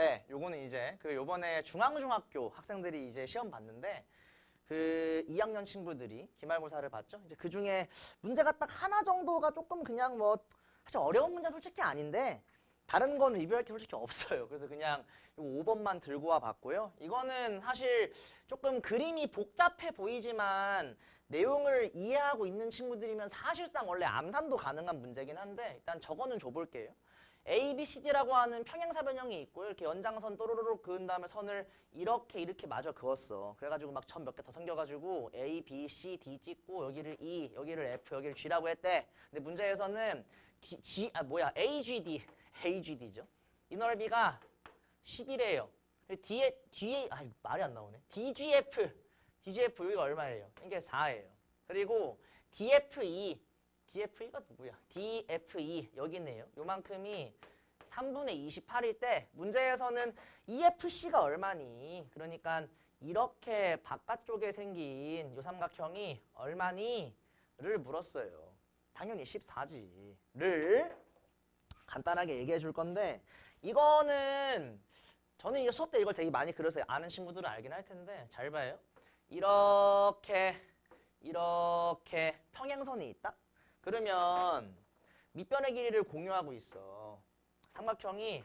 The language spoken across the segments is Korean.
네, 요거는 이제 그 요번에 중앙중학교 학생들이 이제 시험 봤는데 그 2학년 친구들이 기말고사를 봤죠. 이제 그 중에 문제가 딱 하나 정도가 조금 그냥 뭐 사실 어려운 문제 솔직히 아닌데 다른 건 리뷰할 게 솔직히 없어요. 그래서 그냥 요 5번만 들고 와 봤고요. 이거는 사실 조금 그림이 복잡해 보이지만 내용을 이해하고 있는 친구들이면 사실상 원래 암산도 가능한 문제긴 한데 일단 저거는 줘볼게요. A, B, C, D라고 하는 평행사 변형이 있고요. 이렇게 연장선 또로로로 그은 다음에 선을 이렇게 이렇게 마저 그었어. 그래가지고 막 점 몇 개 더 생겨가지고 A, B, C, D 찍고 여기를 E, 여기를 F, 여기를 G라고 했대. 근데 문제에서는 G, G 아 뭐야 AGD, AGD죠. 이 넓이가 10이래요. 뒤에 뒤에 아 말이 안 나오네. DGF, DGF 여기가 얼마예요? 이게 4예요. 그리고 DFE DFE가 누구야? DFE 여기 있네요. 요만큼이 3분의 28일 때 문제에서는 EFC가 얼마니? 그러니까 이렇게 바깥쪽에 생긴 요 삼각형이 얼마니? 를 물었어요. 당연히 14지. 를 간단하게 얘기해 줄 건데 이거는 저는 이게 수업 때 이걸 되게 많이 그려서 아는 친구들은 알긴 할 텐데 잘 봐요. 이렇게 이렇게 평행선이 있다? 그러면 밑변의 길이를 공유하고 있어. 삼각형이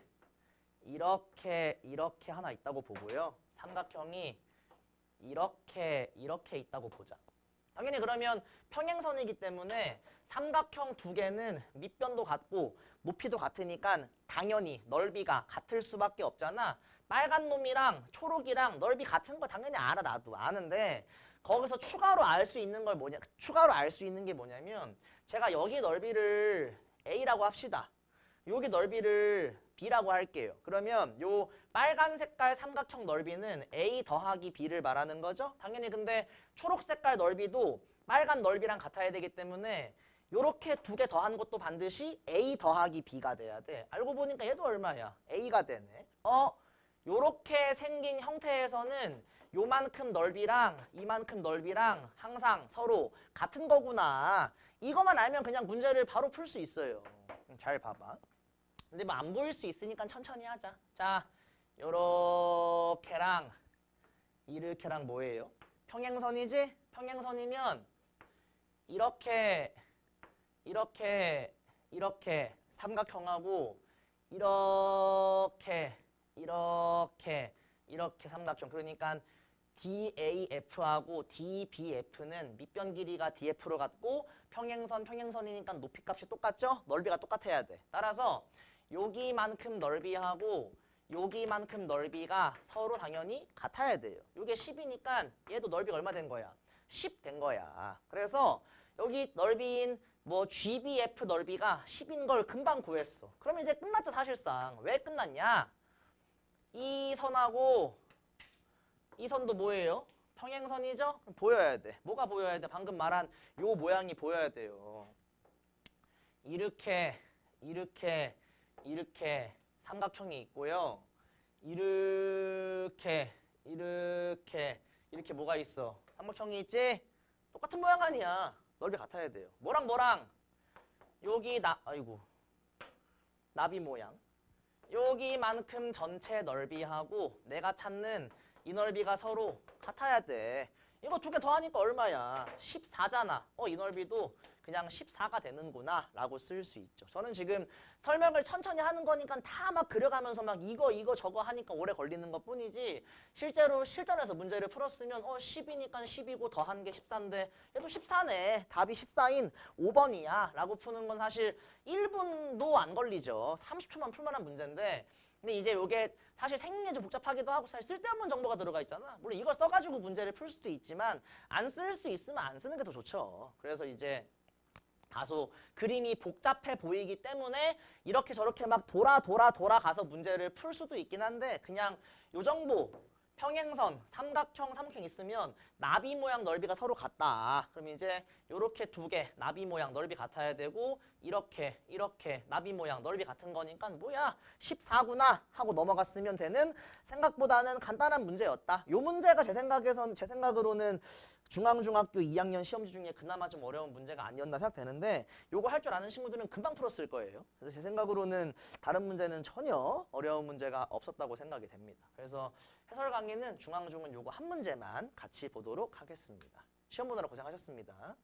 이렇게 이렇게 하나 있다고 보고요. 삼각형이 이렇게 이렇게 있다고 보자. 당연히 그러면 평행선이기 때문에 삼각형 두 개는 밑변도 같고 높이도 같으니까 당연히 넓이가 같을 수밖에 없잖아. 빨간 놈이랑 초록이랑 넓이 같은 거 당연히 알아 나도 아는데 거기서 추가로 알 수 있는 걸 뭐냐 추가로 알 수 있는 게 뭐냐면 제가 여기 넓이를 A라고 합시다. 여기 넓이를 B라고 할게요. 그러면 요 빨간 색깔 삼각형 넓이는 A 더하기 B를 말하는 거죠. 당연히 근데 초록 색깔 넓이도 빨간 넓이랑 같아야 되기 때문에 요렇게 두 개 더한 것도 반드시 A 더하기 B가 돼야 돼. 알고 보니까 얘도 얼마야? A가 되네. 어? 요렇게 생긴 형태에서는 요만큼 넓이랑 이만큼 넓이랑 항상 서로 같은 거구나. 이것만 알면 그냥 문제를 바로 풀 수 있어요. 잘 봐봐. 근데 뭐 안 보일 수 있으니까 천천히 하자. 자, 요렇게랑 이렇게랑 뭐예요? 평행선이지? 평행선이면 이렇게 이렇게 이렇게 삼각형하고 이렇게 이렇게 이렇게 삼각형 그러니까 DAF하고 DBF는 밑변 길이가 DF로 같고 평행선 평행선이니까 높이 값이 똑같죠? 넓이가 똑같아야 돼. 따라서 여기만큼 넓이하고 여기만큼 넓이가 서로 당연히 같아야 돼요. 이게 10이니까 얘도 넓이가 얼마 된 거야? 10 된 거야. 그래서 여기 넓이인 뭐 GBF 넓이가 10인 걸 금방 구했어. 그러면 이제 끝났죠 사실상. 왜 끝났냐? 이 선하고 이 선도 뭐예요? 평행선이죠? 보여야 돼. 뭐가 보여야 돼? 방금 말한 요 모양이 보여야 돼요. 이렇게 이렇게 이렇게 삼각형이 있고요. 이렇게 이렇게 이렇게 뭐가 있어? 삼각형이 있지? 똑같은 모양 아니야. 넓이 같아야 돼요. 뭐랑 뭐랑 여기 나 아이고 나비 모양 여기만큼 전체 넓이하고 내가 찾는 이 넓이가 서로 같아야 돼. 이거 두 개 더하니까 얼마야? 14잖아. 어, 이 넓이도 그냥 14가 되는구나 라고 쓸 수 있죠. 저는 지금 설명을 천천히 하는 거니까 다 막 그려가면서 막 이거 이거 저거 하니까 오래 걸리는 것 뿐이지 실제로 실전에서 문제를 풀었으면 어 10이니까 10이고 더한 게 14인데 얘도 14네. 답이 14인 5번이야 라고 푸는 건 사실 1분도 안 걸리죠. 30초만 풀만한 문제인데 근데 이제 이게 사실 생긴 게 좀 복잡하기도 하고 사실 쓸데없는 정보가 들어가 있잖아. 물론 이걸 써가지고 문제를 풀 수도 있지만 안 쓸 수 있으면 안 쓰는 게 더 좋죠. 그래서 이제 다소 그림이 복잡해 보이기 때문에 이렇게 저렇게 막 돌아 돌아 돌아가서 문제를 풀 수도 있긴 한데 그냥 요 정도 평행선, 삼각형, 삼각형 있으면 나비 모양 넓이가 서로 같다. 그럼 이제 이렇게 두 개 나비 모양 넓이 같아야 되고 이렇게 이렇게 나비 모양 넓이 같은 거니까 뭐야 14구나 하고 넘어갔으면 되는 생각보다는 간단한 문제였다. 이 문제가 제 생각에선 제 생각으로는 중앙중학교 2학년 시험지 중에 그나마 좀 어려운 문제가 아니었나 생각되는데 요거 할 줄 아는 친구들은 금방 풀었을 거예요. 그래서 제 생각으로는 다른 문제는 전혀 어려운 문제가 없었다고 생각이 됩니다. 그래서 해설 강의는 중앙중은 요거 한 문제만 같이 보도록 나누도록 하겠습니다. 시험 보느라 고생하셨습니다.